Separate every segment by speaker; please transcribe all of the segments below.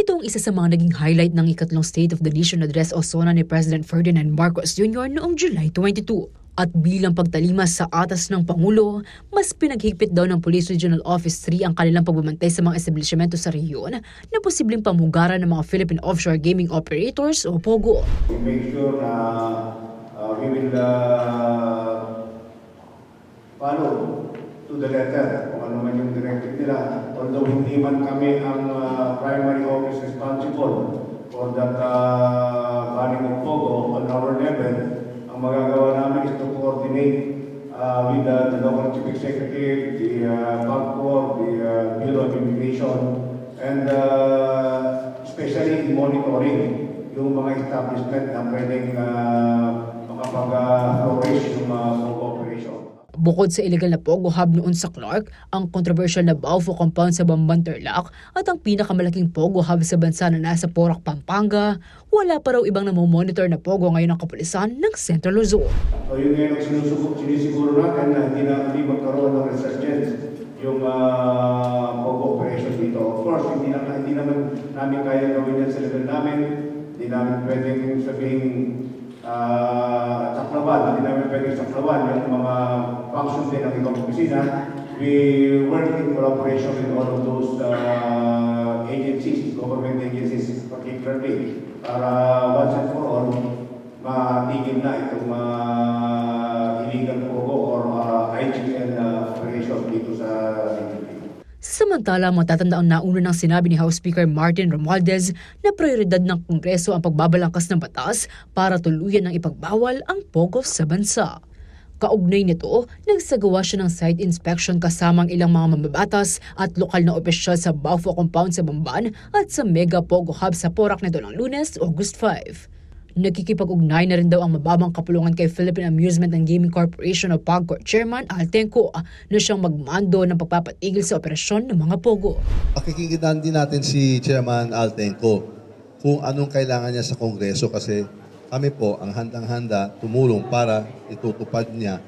Speaker 1: Ito ang isa sa mga naging highlight ng ikatlong State of the Nation Address o SONA ni President Ferdinand Marcos Jr. noong July 22. At bilang pagtalimas sa atas ng Pangulo, mas pinaghigpit daw ng Police Regional Office 3 ang kanilang pagbabantay sa mga establishmento sa rehiyon na posibleng pamugaran ng mga Philippine Offshore Gaming Operators o POGO.
Speaker 2: We make sure na uh, we will uh, follow to the letter kung ano man yung directive nila. Although hindi man kami ang uh, primary office responsible for that uh, banning of POGO on our level, ang magagawa namin is to coordinate uh, with uh, the local chief executive, the uh, BAGCOR, the uh, Bureau of Immigration, and uh, especially in monitoring yung mga establishment na pwedeng uh, makapag-flourish yung mga cooperation.
Speaker 1: Bukod sa illegal na Pogo Hub noon sa Clark, ang controversial na Baufo Compound sa Bamban Tarlac at ang pinakamalaking Pogo Hub sa bansa na nasa Porac, Pampanga, wala pa raw ibang namomonitor na Pogo ngayon ng kapulisan ng Central Luzon.
Speaker 2: So yun ngayon ang sinusubok, sinisiguro natin na hindi na hindi magkaroon ng resurgence yung uh, operation dito. Of course, hindi, na, hindi naman namin kaya gawin yan sa level namin. Hindi namin pwedeng sabihin uh, saklawan, hindi namin pwedeng saklawan yung mga functions din ng ibang opisina. We work in collaboration with all of those uh, agencies, government agencies particularly, para once and for all, matigil na itong uh, illegal pogo or uh, IGL uh, operation dito sa PNP.
Speaker 1: Samantala, matatandaan nauna ng sinabi ni House Speaker Martin Romualdez na prioridad ng Kongreso ang pagbabalangkas ng batas para tuluyan ng ipagbawal ang POGO sa bansa. Kaugnay nito, nagsagawa siya ng site inspection kasamang ilang mga mamabatas at lokal na opisyal sa Baufo Compound sa Bamban at sa Mega Pogo Hub sa Porac nito ng lunes, August 5. Nakikipag-ugnay na rin daw ang mababang kapulungan kay Philippine Amusement and Gaming Corporation o PAGCOR Chairman Altenco na siyang magmando ng pagpapatigil sa operasyon ng mga pogo.
Speaker 3: Pakikigitan din natin si Chairman Altenco kung anong kailangan niya sa Kongreso kasi kami po ang handang-handa tumulong para itutupad niya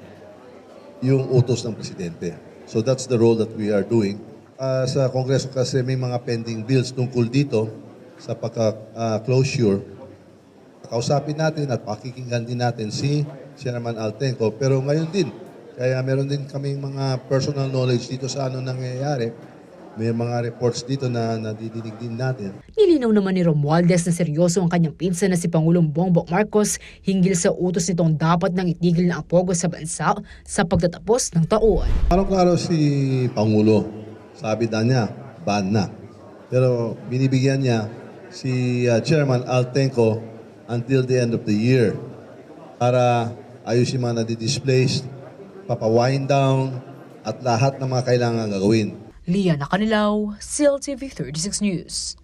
Speaker 3: yung utos ng Presidente. So that's the role that we are doing. Ah, sa Kongreso kasi may mga pending bills tungkol dito sa pagka-closure. Kausapin natin at pakikinggan din natin si Chairman Altenco. Pero ngayon din, kaya meron din kaming mga personal knowledge dito sa ano nangyayari. May mga reports dito na nadidinig din natin.
Speaker 1: Nilinaw naman ni Romualdez na seryoso ang kanyang pinsan na si Pangulong Bongbong Marcos hinggil sa utos nitong dapat nang itigil na ang pogo sa bansa sa pagtatapos ng taon.
Speaker 3: Parang klaro si Pangulo, sabi na niya, ban na. Pero binibigyan niya si uh, Chairman Altenco until the end of the year para ayusin mga nadi-displaced, papawind down, at lahat ng mga kailangan gagawin.
Speaker 1: Liana Canilaw, CLTV 36 News.